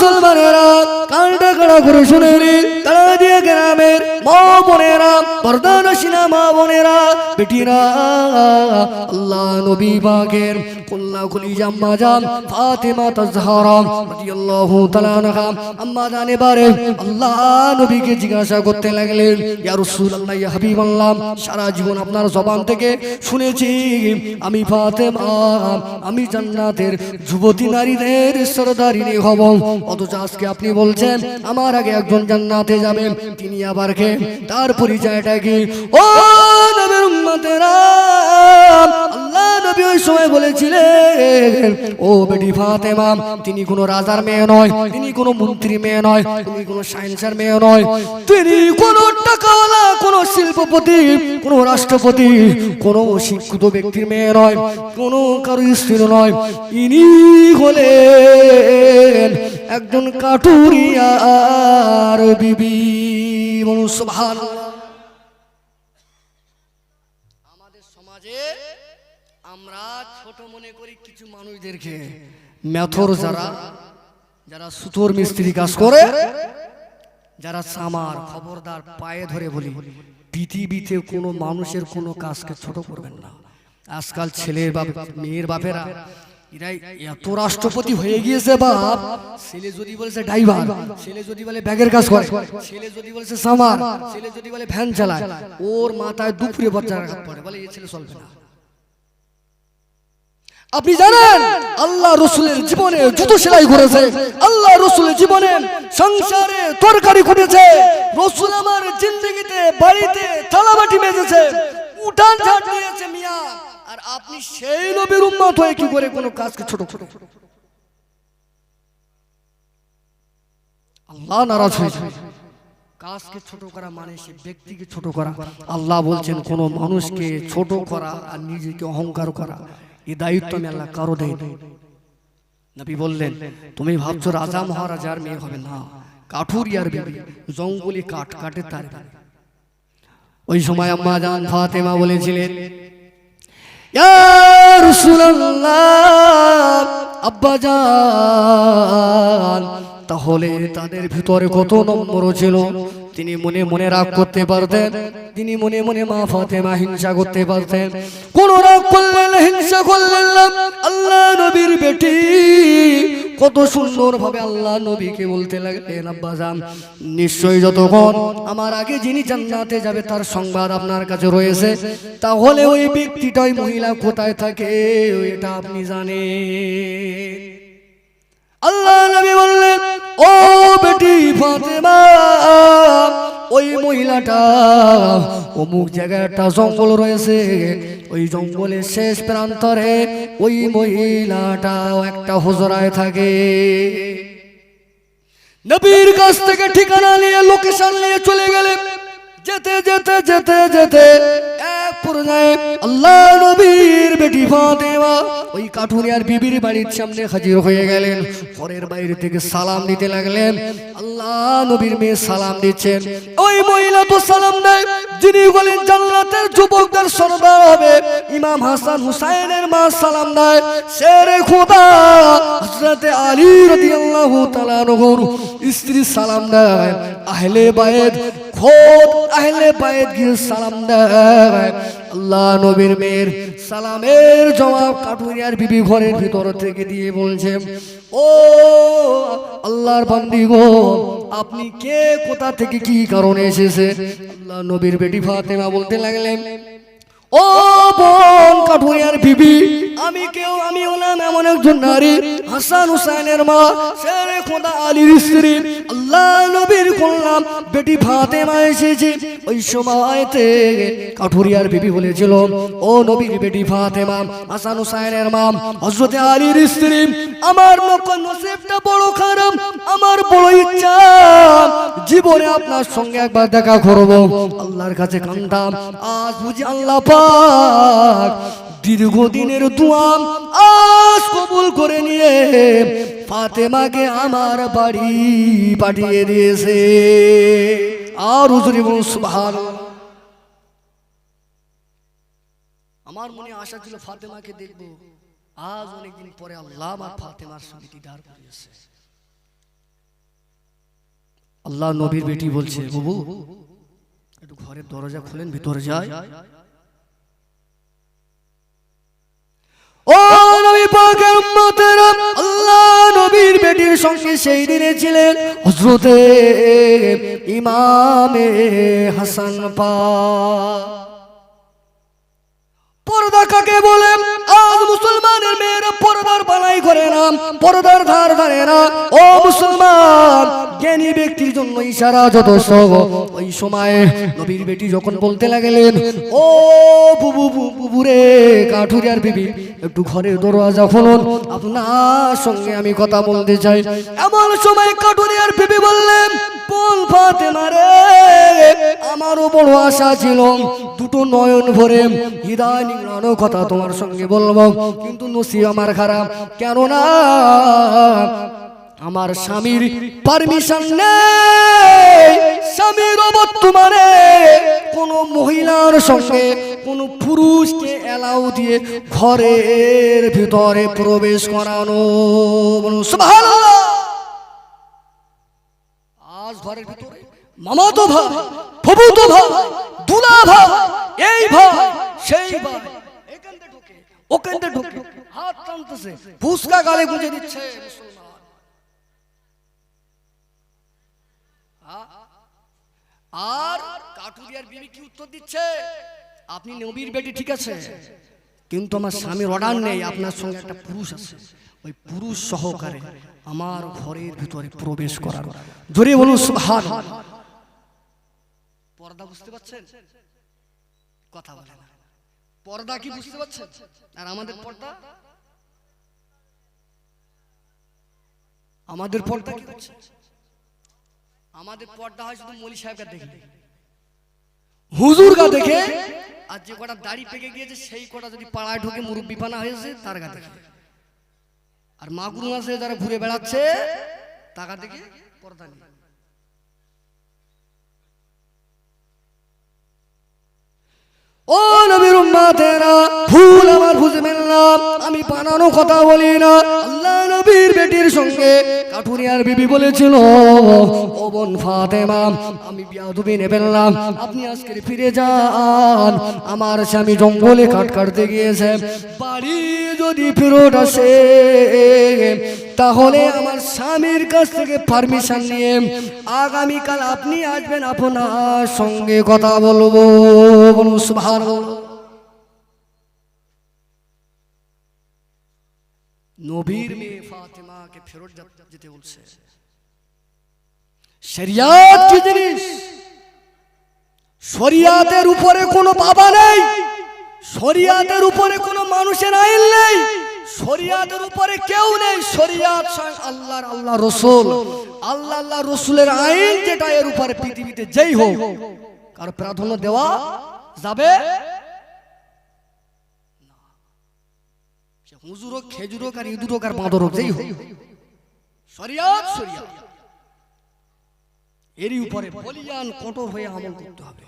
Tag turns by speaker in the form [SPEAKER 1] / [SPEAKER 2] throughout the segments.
[SPEAKER 1] মুসলমানেরা কানটা কাড়া করে শুনে গ্রামের মা বোনেরা মা বোনেরা, বেটিরা, আল্লাহ নবী বাগের কল্লা তাজহারা রাদিয়াল্লাহু তাআলা আনহা, আম্মা আল্লাহ নবীকে জিজ্ঞাসা করতে লাগলেন, ইয়া রাসূলুল্লাহ, ইয়া হাবিবাল্লাহ, সারা জীবন আপনার জবান থেকে শুনেছি, আমি ফাতেমা, আমি জান্নাতের যুবতী নারীদের সরদারিনী হব। অথচ আজকে আপনি বলছেন, আমার আগে একজন জান্নাতে যাবেন, তিনি আবার কে? তার পরিচয়টা কি ও নবীর উম্মতেরা, আল্লাহ নবী ওই সময় বলেছিলেন, ও বেটি ফাতেমা, তিনি কোনো রাজার মেয়ে নয়, তিনি কোনো মন্ত্রী মেয়ে নয়, তিনি কোনো সায়েন্সের মেয়ে নয়, তিনি কোনো টাকাওয়ালা, কোনো শিল্পপতি, কোনো রাষ্ট্রপতি, কোনো শিক্ষিত ব্যক্তির মেয়ে নয়, কোনো কারও স্ত্রী নয়, ইনি হলেন একজন কাটুরিয়ার বিবি। বলুন সুবহানাল্লাহ। আমাদের সমাজে আমরা ছোট মনে করি কিছু মানুষদেরকে মেথর যারা যারা সুতোর মিস্ত্রি কাজ করে যারা সামার খবরদার পায়ে ধরে বলি পৃথিবীতে কোনো মানুষের কোনো কাজকে ছোট করবেন না। আজকাল ছেলের বাপ মেয়ের বাপেরা এরাই এত রাষ্ট্রপতি হয়ে গিয়েছে বাপ। ছেলে যদি বলেছে ড্রাইভার ছেলে যদি বলে ব্যাগের কাজ করে ছেলে যদি বলেছে সামার ছেলে যদি বলে ভ্যান চালায় ওর মাথায় দুপুরে বাচ্চা রাখা পড়ে বলে এই ছেলে চলবে না। আপনি জানেন আল্লাহ রসুলের জীবনে জুতো সেলাই করেছে। আল্লাহ রসুলের জীবনে সংসারে তরকারি খুঁটেছে রসুল আমার জিন্দগিতে বাড়িতে থালাবাটি মেজেছে। উঠান ঝাড় দিয়েছে মিয়া। আর আপনি সেই নবীর উম্মত হয়ে কি করে কোনো কাজকে ছোট ছোট আল্লাহ নারাজ হয়েছে কাজকে ছোট করা মানে সে ব্যক্তিকে ছোট করা। আল্লাহ বলছেন কোন মানুষকে ছোট করা আর নিজেকে অহংকার করা। এই দায়িত্ব আমি আল্লাহ কারও দেয় নবী বললেন তুমি ভাবছ রাজা মহারাজার মেয়ে হবে না? কাঠুরিয়ার বিবি জঙ্গলি কাঠ কাটে তার ওই সময় আম্মা জান ফাতেমা বলেছিলেন ইয়া রাসূলুল্লাহ আব্বা তাহলে তাদের ভিতরে কত নম্বর ছিল? তিনি মনে মনে রাগ করতে পারতেন, তিনি মনে মনে মা ফাতেমা হিংসা করতে পারতেন। কোন রাগ করলেন হিংসা করলেন আল্লাহ নবীর বেটি। কত সুন্দর ভাবে আল্লাহ নবীকে বলতে লাগলেন আব্বাজান নিশ্চয়ই যতক্ষণ আমার আগে যিনি জান্নাতে যাবে, তার সংবাদ আপনার কাছে রয়েছে, তাহলে ওই ব্যক্তিটাই মহিলা কোথায় থাকে, এটা আপনি জানেন। আল্লাহ নবী বললেন, ও বেটি ফাতেমা, ওই মহিলাটা অমুক জায়গায় একটা জঙ্গল রয়েছে। ওই জঙ্গলের শেষ প্রান্তরে ওই মহিলাটা একটা হুজরায় থাকে। নবীর কাছ থেকে ঠিকানা নিয়ে লোকেশন নিয়ে চলে গেলেন। যেতে যেতে যেতে যেতে যিনি বলেন যুবকদের সরদার হবে। ইমাম হাসান হুসাইনের মা সালাম দেয়। শেরে খোদা স্ত্রী সালাম দেয়। আহলে খোদ আহলে বায়েত গিয়ে সালাম দেয়। আল্লাহ নবীর মেয়ের সালামের জবাব কাটুরিয়ার বিবি ঘরের ভিতর থেকে দিয়ে বলছে, ও আল্লাহর বান্দি গো, আপনি কে? কোথা থেকে কি কারণে এসেছে আল্লাহ নবীর বেটি ফাতেমা বলতে লাগলেন, ও বোন কাঠুরিয়ার বিবি, আমি কেউ আমি হলাম এমন একজন নারী। হাসান হুসাইনের মা শেরে খোদা আলীর স্ত্রী। আল্লাহ নবীর করলাম বেটি ফাতেমা এসেছে। ওই সময়তে কাঠুরিয়ার বিবি বলেছিল, ও নবীর বেটি ফাতেমা, হাসান হুসাইনের মা হজরতে আলীর স্ত্রী, আমার মক্কা নসিবটা বড় খারাপ, আমার বড় ইচ্ছা। জীবনে আপনার সঙ্গে একবার দেখা করব। আল্লাহর কাছে কান্দাম। আজ বুঝি আল্লাহ পাক দীর্ঘদিনের দুয়া আজ কবুল করে নিয়ে ফাতেমাকে আমার বাড়ি পাঠিয়ে দিয়েছে। আর বলুন সুবহানাল্লাহ। আমার মনে আশা ছিল ফাতেমাকে দেখব। আজ অনেকদিন পরে আল্লাহ আমার ফাতেমার সঙ্গে দিদার করিয়েছে আল্লাহ নবীর বেটি বলছে, বাবু, একটু ঘরের দরজা খুলেন, ভিতরে যায় ও নবীর বেটির ইমামে হাসান পা। কাকে মুসলমানের পর্দার করে ধার ধারে না। ও মুসলমান, জ্ঞানী ব্যক্তির জন্য ইশারা যথেষ্ট। ওই সময়ে নবীর বেটি যখন বলতে লাগলেন, ও বুবু বুবু রে, কাঠুরিয়ার বিবি একটু ঘরের দরওয়াজা খুলুন। আপনার সঙ্গে আমি কথা বলতে চাই। এমন সময় কাটুরিয়ার পিপি বললেন, বল ফাতেমা আমারও বড় আশা ছিল। দুটো নয়ন ভরে ইদানিং কথা তোমার সঙ্গে বলব। কিন্তু নসি আমার খারাপ। কেননা আমার স্বামীর পারমিশন নেই। স্বামীর বর্তমানে কোন মহিলার সঙ্গে কোন পুরুষকে এলাও দিয়ে ঘরের ভিতরে প্রবেশ করানো। আজ ঘরের ভিতরে মামাতো ভাই ফুবুতো ভাই দুলা ভাই এই ভাই সেই ভাই এখান থেকে ঢোকে ওখান থেকে ঢোকে হাত টানতেছে ফুসকা গালে গুঁজে দিচ্ছে। মুসলমান আর কাটুরিয়ার বিবি কি উত্তর দিচ্ছে? আপনি নবীর বেটি ঠিক আছে? কিন্তু আমার স্বামীর অর্ডার নেই আপনার সঙ্গে একটা পুরুষ আছে। ওই পুরুষ সহকারে আমার ঘরের ভিতরে প্রবেশ করার। জোরে বলুন সুবহান। পর্দা বুঝতে পারছেন? কথা বলে না। পর্দা কি বুঝতে পারছেন? আর আমাদের পর্দা? আমাদের পর্দা কি হচ্ছে? আমাদের পর্দা হয় শুধু মলি সাহেবকে দেখে। হুজুর গা দেখে? আর যে কটা দাড়ি পেকে গিয়েছে সেই কটা যদি পাড়ায় ঢুকে মুরব্বি পানা হয়েছে তার গা দেখে। আর মাগুর মাসে যারা ঘুরে বেড়াচ্ছে তাকা দেখে পর্দা নেই ও নবীর উম্মাতেরা, ভুল আমার বুঝবেন আমি বানানো কথা বলি না। আল্লাহ নবীর বেটির সঙ্গে কাঠুরিয়ার বিবি বলেছিল, ও ফাতেমা, আমি বিয়াদুবি নেবেন না আপনি আজকে ফিরে যান। আমার স্বামী জঙ্গলে কাট কাটতে গিয়েছে। বাড়ি যদি ফেরত আসে, তাহলে আমার স্বামীর কাছ থেকে পারমিশন নিয়ে আগামীকাল আপনি আসবেন আপনার সঙ্গে কথা বলব। নবীর মেয়ে ফাতেমাকে ফেরত যেতে বলছে। উপরে কোনো বাবা নেই। উপরে কোনো মানুষের আইন নেই। শরিয়াতের উপরে কেউ নেই। শরিয়াত আল্লাহ রসুল। আল্লাহ আল্লাহ রসুলের আইন যেটা, এর উপরে পৃথিবীতে যেই হোক, কার প্রাধান্য দেওয়া যাবে? সে হুজুর হোক খেজুর হোক আর ইঁদুর হোক আর বাঁদর হোক যেই হোক। শরিয়াত শরিয়াত। এরই উপরে বলিয়ান কঠোর হয়ে আমল করতে হবে।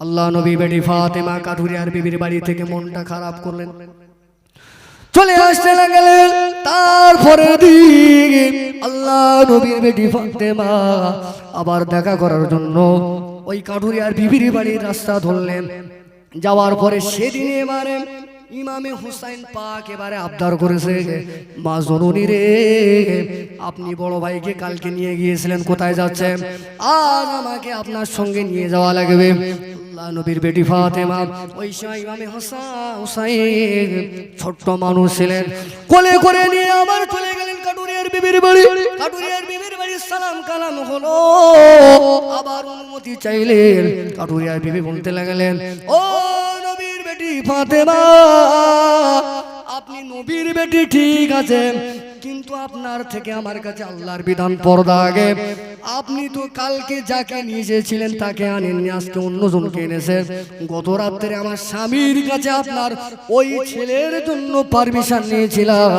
[SPEAKER 1] আল্লাহ নবী বেটি ফাতেমা কাঠুরিয়ার বিবির বাড়ি থেকে মনটা খারাপ করলেন। চলে আসতে লাগলেন তারপরে আল্লাহ নবীর বেটি ফাতেমা আবার দেখা করার জন্য ওই কাঠুরিয়ার বিবির বাড়ির রাস্তা ধরলেন। যাওয়ার পরে সেদিন এবারে ইমামে হুসাইন পাক এবারে আবদার করেছে মা জননী রে, আপনি বড় ভাইকে কালকে নিয়ে গিয়েছিলেন, কোথায় যাচ্ছেন? আজ আমাকে আপনার সঙ্গে নিয়ে যাওয়া লাগবে। নবীর বেটি ফাতেমা ওই সময় ইমামে হুসাইন ছোট্ট মানুষ ছিলেন। কোলে করে নিয়ে আবার চলে গেলেন কাটুরিয়ার বিবির বাড়ি। কাটুরিয়ার বিবির সালাম কালাম হলো। আবার অনুমতি চাইলেন। কাটুরিয়ার বিবি বলতে লাগলেন ও বেটি ফাতেমা। আপনি নবীর বেটি ঠিক আছে কিন্তু আপনার থেকে আমার কাছে আল্লাহর বিধান পর্দা আগে। আপনি তো কালকে যাকে নিয়ে তাকে আনেননি, আজকে অন্যজনকে এনেছেন। গত রাত্রে আমার স্বামীর কাছে আপনার ওই ছেলের জন্য পারমিশন নিয়েছিলাম।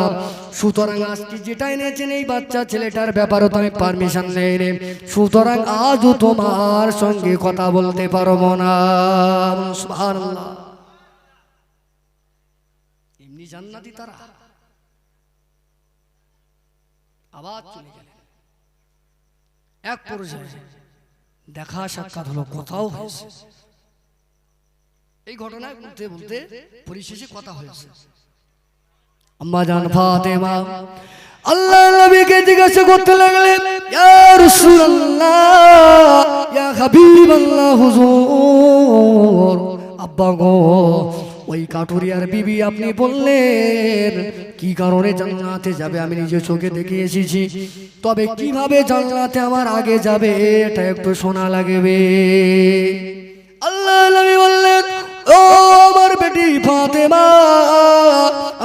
[SPEAKER 1] সুতরাং আজকে যেটা এনেছেন এই বাচ্চা ছেলেটার ব্যাপারে তো আমি পারমিশন নেই রে সুতরাং আজও তোমার সঙ্গে কথা বলতে পারব না। জান্নাতি তারা। আবার চলে গেলেন। এক পর্যায়ে দেখা সাক্ষাৎ হলো, কথাও হয়েছে। এই ঘটনা বলতে বলতে পরিশেষে কথা হয়েছে। আম্মা জান ফাতেমা আল্লাহ নবীকে জিজ্ঞাসা করতে লাগলেন, ইয়া রাসূলুল্লাহ, ইয়া হাবিবাল্লাহ হুজুর, আব্বা গো ওই কাটুরিয়ার বিবি আপনি বললেন, কি কারণে জান্নাতে যাবে? আমি নিজে চোখে দেখে এসেছি। তবে কীভাবে জান্নাতে আমার আগে যাবে? এটা একটু শোনা লাগবে। আল্লাহ নবী বললেন, ও আমার বেটি ফাতেমা,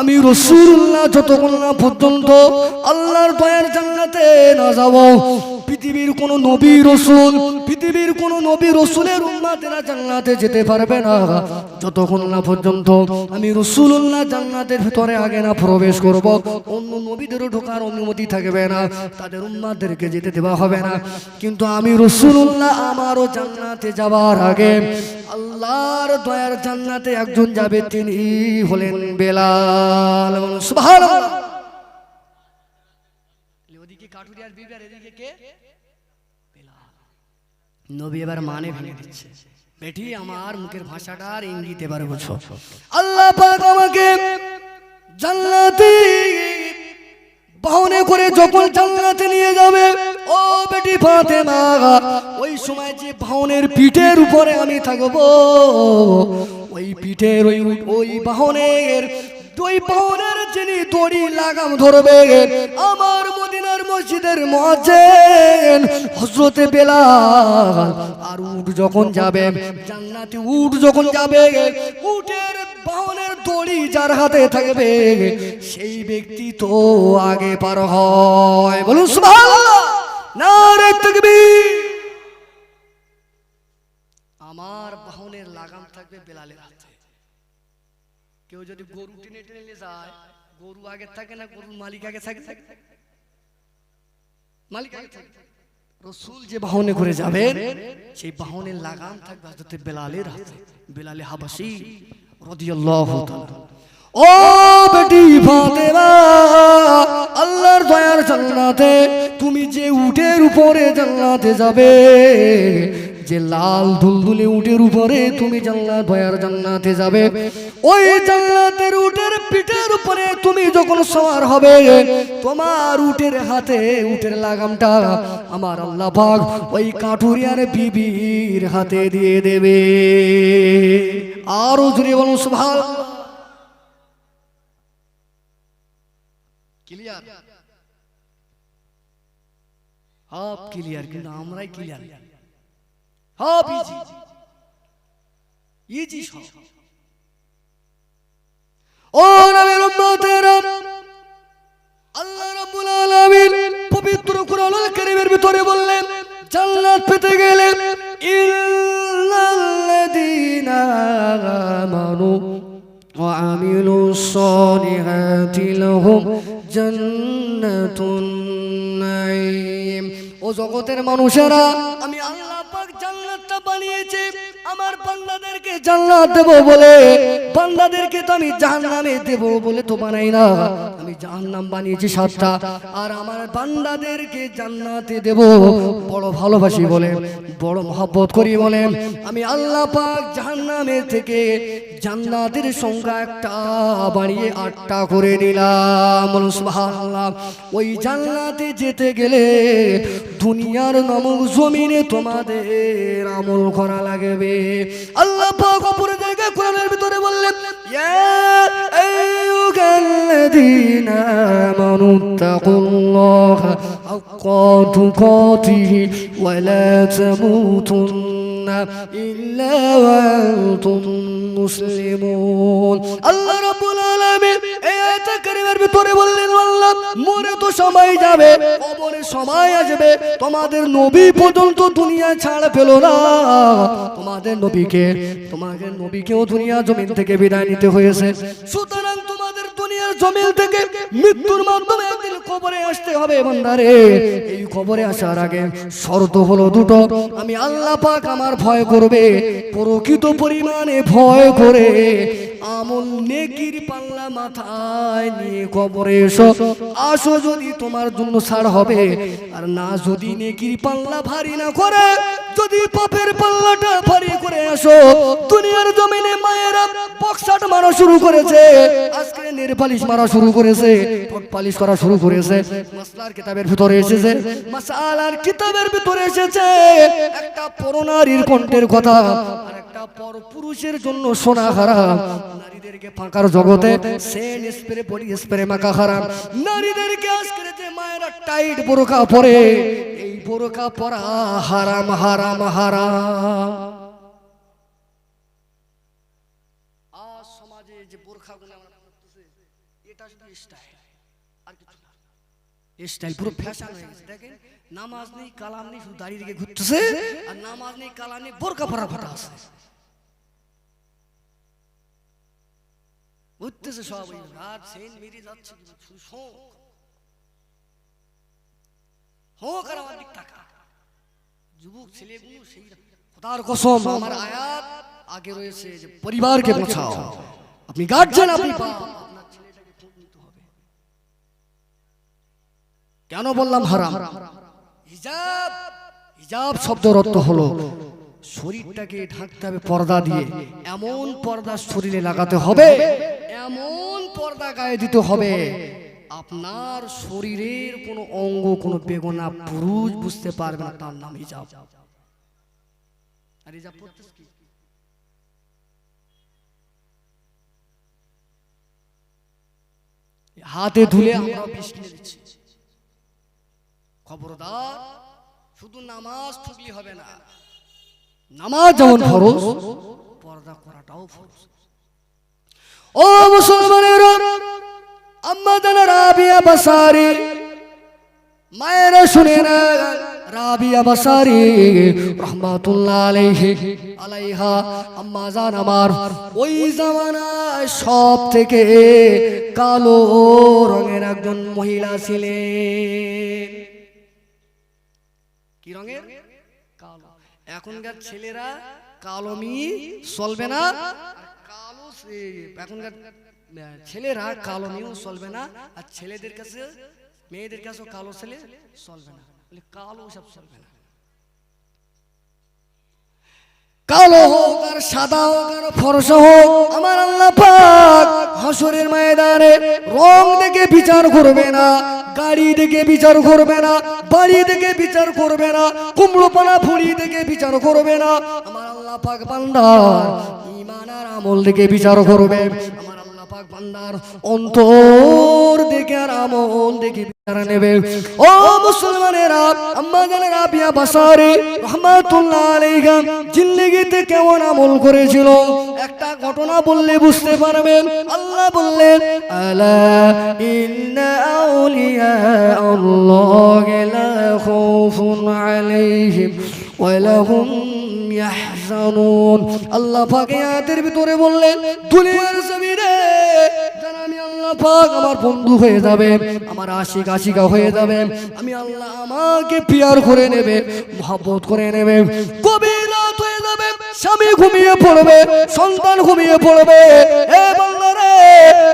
[SPEAKER 1] আমি রসুল্লাহ যতক্ষণ না পর্যন্ত আল্লাহর দয়ার জান্নাতে না যাব, পৃথিবীর কোন নবী রসুল পৃথিবীর কোন নবী রসুলের উম্মাতেরা জান্নাতে যেতে পারবে না। যতক্ষণ না পর্যন্ত আমি রসুল্লাহ জান্নাতের ভিতরে আগে না প্রবেশ করব, অন্য নবীদেরও ঢোকার অনুমতি থাকবে না, তাদের উম্মাদেরকে যেতে দেওয়া হবে না। কিন্তু আমি রসুল্লাহ আমারও জান্নাতে যাওয়ার আগে আল্লাহর দয়ার জান্নাতে একজন যাবে, তিনি হলেন বেলাল। সুবহানাল্লাহ। কাঠুরিয়ার এদিকে কে? নবী এবার মানে ভেঙে দিচ্ছে। বেটি, আমার মুখের ভাষাটা আর ইঙ্গিত এবার বুঝো। আল্লাহ পাক আমাকে জান্নাতে বাহনে করে যখন জান্নাতে নিয়ে যাবে, ও বেটি ফাতেমা, ওই সময় যে বাহনের পিঠের উপরে আমি থাকব, ওই পিঠের ওই ওই বাহনের দুই বাহনের যিনি দড়ি লাগাম ধরবে, আমার মদিনার মসজিদের মজেন হজরতে বেলাল। আর উট যখন যাবে, জান্নাতে উট যখন যাবে, উটের বাহনের দড়ি যার হাতে থাকবে, সেই ব্যক্তি তো আগে পার হয়। বলুন, সুবহানাল্লাহ। নারে তাকবীর। আমার বাহনের লাগাম থাকবে বেলালের হাতে। কেউ যদি গরু টেনে টেনে নিয়ে যায়, গরু আগে থাকে না, গরুর মালিক আগে থাকে। থাকে মালিক আগে থাকে। রসুল যে বাহনে করে যাবেন, সেই লাগাম থাকবে হযরত বেলালের হাতে, বেলালে হাবাসি ও বেটি ফাতেমা, আল্লাহর দয়ার জান্নাতে তুমি যে উটের উপরে জান্নাতে যাবে যে লাল দুলদুলে উটের উপরে তুমি জান্নাত দয়ার জান্নাতে যাবে। ওই জান্নাতের উটের পিঠের উপরে তুমি যখন সওয়ার হবে, তোমার উটের হাতে, উটের লাগামটা আমার আল্লাহ পাক ওই কাঠুরিয়ার বিবির হাতে দিয়ে দেবে। আরও জুড়ে বলুন, সুবহানাল্লাহ। ক্লিয়ার সব ক্লিয়ার কিন্তু আমরাই ক্লিয়ার সব ইজি ইজি সব। ও নবীর ভিতরে বললেন, জান্নাত পেতে গেলে ইল্লাল্লাযীনা আমানু ওয়া আমিলুস সালিহাতি লাহুম জান্নাতুন নাঈম। ও জগতের মানুষেরা, আমি বানিয়েছি, আমার বান্দাদেরকে জান্নাত দেব বলে, বান্দাদেরকে তো আমি জাহান্নামে দেব বলে তো বানাই না। আমি জাহান্নাম বানিয়েছি সাতটা, আর আমার বান্দাদেরকে জান্নাতে দেব। বড় ভালোবাসি বলে, বড় মহাব্বত করি বলে। আমি আল্লাহ পাক জাহান্নামের থেকে জান্নাতের সংখ্যা একটা বাড়িয়ে আটটা করে সুবহানাল্লাহ। ওই জান্নাতে যেতে গেলে দুনিয়ার নামক জমিনে তোমাদের আমল করা লাগবে। আল্লাহ পাক অপর কোরআনের ভিতরে বললেন হাক্কা তুকাতিহি ওয়া লা সময় আসবে। তোমাদের নবী পর্যন্ত দুনিয়া ছাড় পেল না। তোমাদের নবীকে, তোমাদের নবীকেও দুনিয়া জমিন থেকে বিদায় নিতে হয়েছে। সুতরাং দুনিয়ার জমিন থেকে মৃত্যুর মাধ্যমে একদিন কবরে আসতে হবে, বান্দারে। এই কবরে আসার আগে শর্ত হলো দুটো, আমি আল্লাহ পাক আমার ভয় করবে, প্রকৃত পরিমাণে ভয় করে আমল নেকির পাল্লা মাথায় নিয়ে কবরে এসো। আসো যদি তোমার জন্য ছাড় হবে, আর না যদি নেকির পাল্লা ভারী না করে যদি পাপের পাল্লাটা ভারী করে আসো, দুনিয়ার জমিনে মায়েরা বক্সাট মারা শুরু করেছে, আজকে নির্পালিশ মারা শুরু করেছে পালিশ করা শুরু করেছে, মাসলার কিতাবের ভিতরে এসেছে, মাসালার কিতাবের ভিতরে এসেছে, একটা পরনারীর কণ্ঠের কথা, আর একটা পর পুরুষের জন্য সোনা হারাম। নারীদেরকে ফাঁকার জগতে সেন, স্প্রে, বডি স্প্রে মাখা হারাম। নারীদেরকে আজকে যে মায়েরা টাইট বোরকা পরে, এই বোরকা পরা হারাম হারাম। হারাম আজ সমাজে যে বোরখাগুলো আমরা পরতেছি, এটা শুধু স্টাইল আর কিছু না। স্টাইল পুরো ফ্যাশন হয়ে গেছে। দেখেন নামাজ নেই কালাম নেই শুধু দাঁড়িয়ে দিকে ঘুরতেছে আর নামাজ নেই কালাম নেই বোরকা পরা ফাটা আছে। ঘুরতেছে সব ওই সেন মেরে যাচ্ছে শুধু হোক আর আমার দিক টাকা যুবক ছেলেগুলো সেই খোদার কসম আমার আয়াত আগে রয়েছে যে পরিবারকে বাঁচাও আপনি গার্জেন আপনি আপনার ছেলেটাকে খোঁজ নিতে হবে। কেন বললাম হারাম? হিজাব হিজাব শব্দের অর্থ হলো। শরীরটাকে ঢাকতে হবে পর্দা দিয়ে। এমন পর্দা শরীরে লাগাতে হবে। এমন পর্দা গায়ে দিতে হবে। আপনার শরীরের কোনো অঙ্গ, কোনো বেগনা পুরুষ বুঝতে পারবে না, তার নাম হিজাব। হাতে ধুলে আমরা বিষ দিচ্ছি। খবরদার, শুধু নামাজ ঠুকলি হবে না, নামাজ যেমন ফরজ, পর্দা করাটাও ফরজ। ও মুসলমানের আম্মা জানা রাবিয়া বাসারি মায়েরা শুনে না রাবিয়া বাসারি রহমাতুল্লাহ আলাইহি আলাইহা আম্মা জান আমার ওই জামানায় সব থেকে কালো রঙের একজন মহিলা ছিলেন। কি রঙের? কালো। এখনকার ছেলেরা কালোমি চলবে না। কালো এখনকার ছেলেরা কালোমিও চলবে না, আর ছেলেদের কাছে, মেয়েদের কাছে কালো ছেলে চলবে না। কালো সব চলবে না। কালো হোক আর সাদা হোক আর ফরসা হোক, আমার আল্লাহ পাক হাসরের ময়দানে রং দেখে বিচার করবে না, গাড়ি দেখে বিচার করবে না, বাড়ি দেখে বিচার করবে না কুমড়ো পানা ফুড়ি দেখে বিচার করবে না। আমার আল্লাহ পাক বান্দার ইমান আর আমল দেখে বিচার করবে। পাক বান্দার অন্তর আর আমল নেবে। ও বাসারে রহমাতুল্লাহ আলাইহা, জিন্দেগিতে কেমন আমল করেছিল? একটা ঘটনা বললে বুঝতে পারবেন। আল্লাহ বললেন, আলা ইন্না আউলিয়া আল্লাহ লা খাউফুন আলাইহিম। ওয়া লাহুম ইয়াহজানুন। আল্লাহ পাক আয়াতের ভিতরে বললেন, দুনিয়ার জমিনে যারা আমি আল্লাহ পাক আমার বন্ধু হয়ে যাবে, আমার আশিক, আশিকা হয়ে যাবে, আমি আল্লাহ আমাকে পিয়ার করে নেবে, মহব্বত করে নেবে যাবে স্বামী ঘুমিয়ে পড়বে, সন্তান ঘুমিয়ে পড়বে।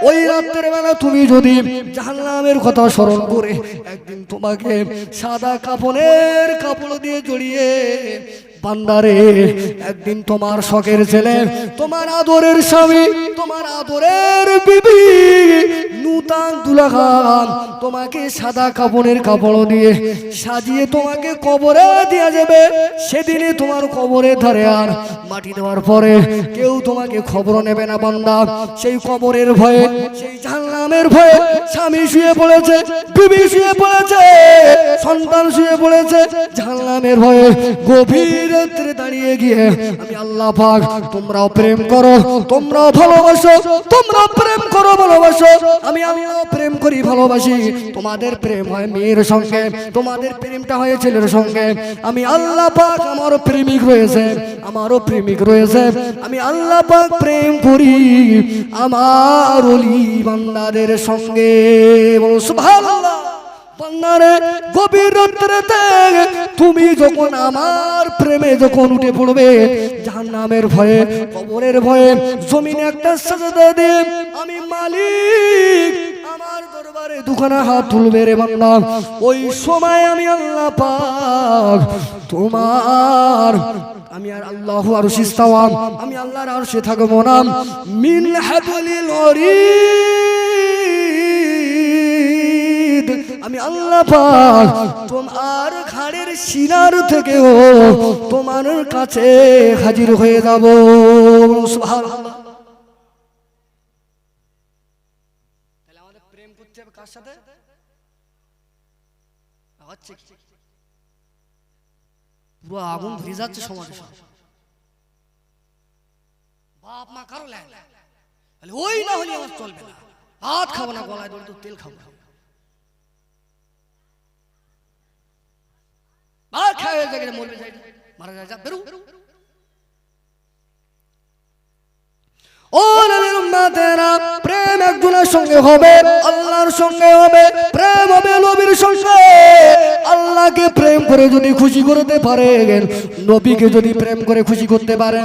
[SPEAKER 1] ওই রাত্রের বেলা তুমি যদি জাহান্নামের কথা স্মরণ করে একদিন তোমাকে সাদা কাপড়ের কাপড় দিয়ে জড়িয়ে বান্দারে একদিন তোমার শখের ছেলে, তোমার আদরের স্বামী, তোমার আদরের বিবি, নূতন দুলাখান, তোমাকে সাদা কাপড়ের কাপড় দিয়ে সাজিয়ে তোমাকে কবরে দেওয়া যাবে। সেদিনে তোমার কবরে ধারে আর মাটি দেওয়ার পরে কেউ তোমাকে খবর নেবে না, বান্দা। সেই কবরের ভয়ে, সেই জাহান্নামের ভয়ে স্বামী শুয়ে পড়েছে, বিবি শুয়ে পড়েছে, সন্তান শুয়ে পড়েছে। জাহান্নামের ভয়ে গভীর রাত্রে দাঁড়িয়ে গিয়ে আমি আল্লাহ পাক, তোমরাও প্রেম করো, তোমরাও ভালোবাসো তোমরা প্রেম করো, ভালোবাসো। আমি আল্লাহ প্রেম করি, ভালোবাসি। তোমাদের প্রেম হয় মেয়ের সঙ্গে, তোমাদের প্রেমটা হয় ছেলের সঙ্গে। আমি আল্লাহ পাক আমারও প্রেমিক রয়েছে, আমারও প্রেমিক রয়েছে। আমি আল্লাহ পাক প্রেম করি আমার অলি বান্দাদের সঙ্গে। বলো, সুবহানাল্লাহ। বান্দারে গভীর রাত্রেতে তুমি যখন আমার প্রেমে যখন উঠে পড়বে, জাহান্নামের ভয়ে, কবরের ভয়ে, জমিনে একটা সাজদা দিয়ে আমি মালিক, আমার দরবারে দুখানা হাত তুলবে রে বান্দা। ওই সময় আমি আল্লাহ পাক তোমার, আমি আর আল্লাহ আর সিস্তাওয়াম আমি আল্লাহর আর সে থাকব না। মিন হাবলিল ওয়ারিদ আমি আল্লাহ পাক তোমার ঘাড়ের সিনার থেকেও তোমার কাছে হাজির হয়ে যাব। আমাদের প্রেম করতে হবে কার সাথে? হচ্ছে পুরো আগুন ধরে যাচ্ছে। বাপ মা ওই না হলে আমার চলবে না। ভাত খাব না গলায় তেল খাব না। ভাত খায় ওই জায়গায় মরবে মারা যায়, যা প্রেম একজনের সঙ্গে হবে, আল্লাহর সঙ্গে হবে, প্রেম হবে নবীর সঙ্গে। আল্লাহকে প্রেম করে যদি খুশি করতে পারেন, নবীকে যদি প্রেম করে খুশি করতে পারেন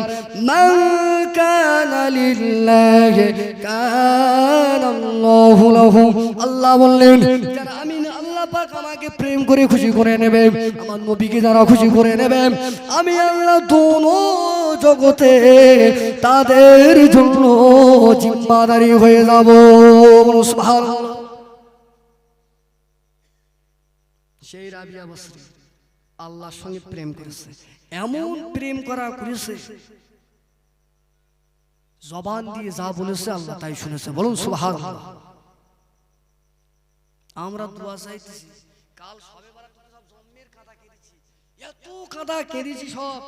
[SPEAKER 1] আল্লাহু লাহু। আল্লাহ বললেন আমি পাক আমাকে প্রেম করে খুশি করে আমার নবীকে যারা খুশি করে আমি আল্লাহ দোনো জগতে তাদের জন্য জিম্মাদারি হয়ে যাব। সেই রাবিয়া বসরি আল্লাহর সঙ্গে প্রেম করেছে, এমন প্রেম করা করেছে, জবান দিয়ে যা বলেছে আল্লাহ তাই শুনেছে। বলুন সুবহানাল্লাহ। আমরা দোয়া চাইতেছি। কাল সবে সব জম্মের কাঁদা কেঁদেছি এত কাঁদা কেঁদেছি সব।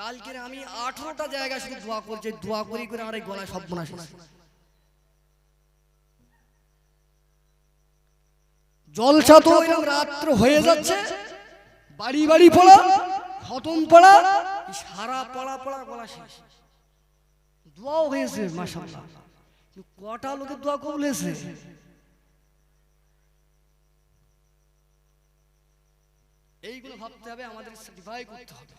[SPEAKER 1] কালকে আমি আঠারোটা জায়গায় শুধু দোয়া করছি দোয়া করি করে আমার এই গলায় সব মনে জলসা তো এরকম রাত্র হয়ে যাচ্ছে। বাড়ি বাড়ি পড়া খতম পড়া সারা পড়া পড়া গলা শেষ। দোয়াও হয়েছে মাসাল্লাহ কিন্তু কটা লোকের দোয়া কবুল হয়েছে? এইগুলো ভাবতে হবে আমাদের সার্টিফাই করতে হবে।